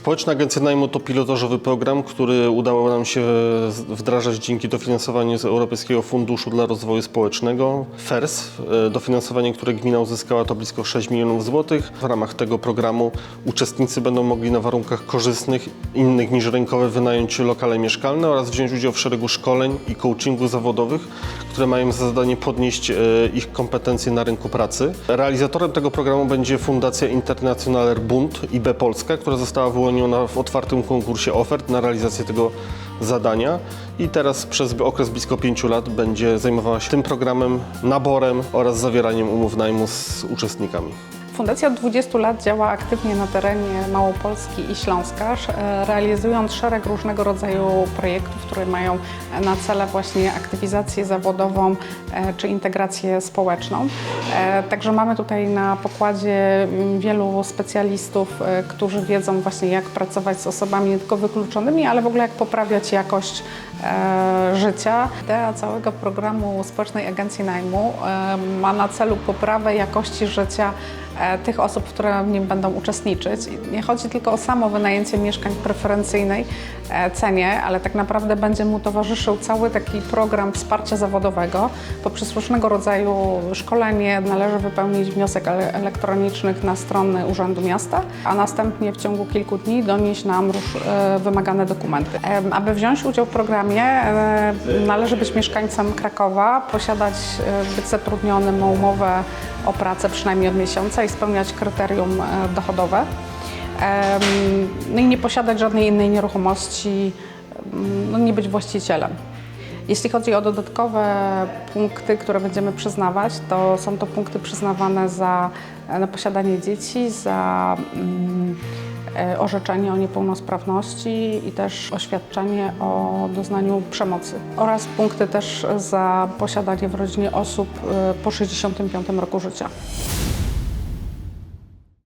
Społeczna Agencja Najmu to pilotażowy program, który udało nam się wdrażać dzięki dofinansowaniu z Europejskiego Funduszu dla Rozwoju Społecznego FERS. E, Dofinansowanie, które gmina uzyskała to blisko 6 milionów złotych. W ramach tego programu uczestnicy będą mogli na warunkach korzystnych, innych niż rynkowe, wynająć lokale mieszkalne oraz wziąć udział w szeregu szkoleń i coachingów zawodowych, które mają za zadanie podnieść e, ich kompetencje na rynku pracy. Realizatorem tego programu będzie Fundacja Internationaler Bund IB Polska, która została wyłoniona w otwartym konkursie ofert na realizację tego zadania i teraz przez okres blisko pięciu lat będzie zajmowała się tym programem, naborem oraz zawieraniem umów najmu z uczestnikami. Fundacja od 20 lat działa aktywnie na terenie Małopolski i Śląska, e, realizując szereg różnego rodzaju projektów, które mają na cele właśnie aktywizację zawodową e, czy integrację społeczną. E, Także mamy tutaj na pokładzie wielu specjalistów, którzy wiedzą właśnie jak pracować z osobami nie tylko wykluczonymi, ale w ogóle jak poprawiać jakość życia. Idea całego programu Społecznej Agencji Najmu ma na celu poprawę jakości życia tych osób, które w nim będą uczestniczyć. Nie chodzi tylko o samo wynajęcie mieszkań w preferencyjnej e, cenie, ale tak naprawdę będzie mu towarzyszył cały taki program wsparcia zawodowego. Poprzez różnego rodzaju szkolenie należy wypełnić wniosek ele- elektroniczny na stronę Urzędu Miasta, a następnie w ciągu kilku dni donieść nam e, wymagane dokumenty. Aby wziąć udział w programie e, należy być mieszkańcem Krakowa, posiadać, e, być zatrudnionym na umowę o pracę przynajmniej od miesiąca i spełniać kryterium e, dochodowe. No i nie posiadać żadnej innej nieruchomości, no nie być właścicielem. Jeśli chodzi o dodatkowe punkty, które będziemy przyznawać, to są to punkty przyznawane za e, posiadanie dzieci, za mm, orzeczenie o niepełnosprawności i też oświadczenie o doznaniu przemocy oraz punkty też za posiadanie w rodzinie osób e, po 65 roku życia.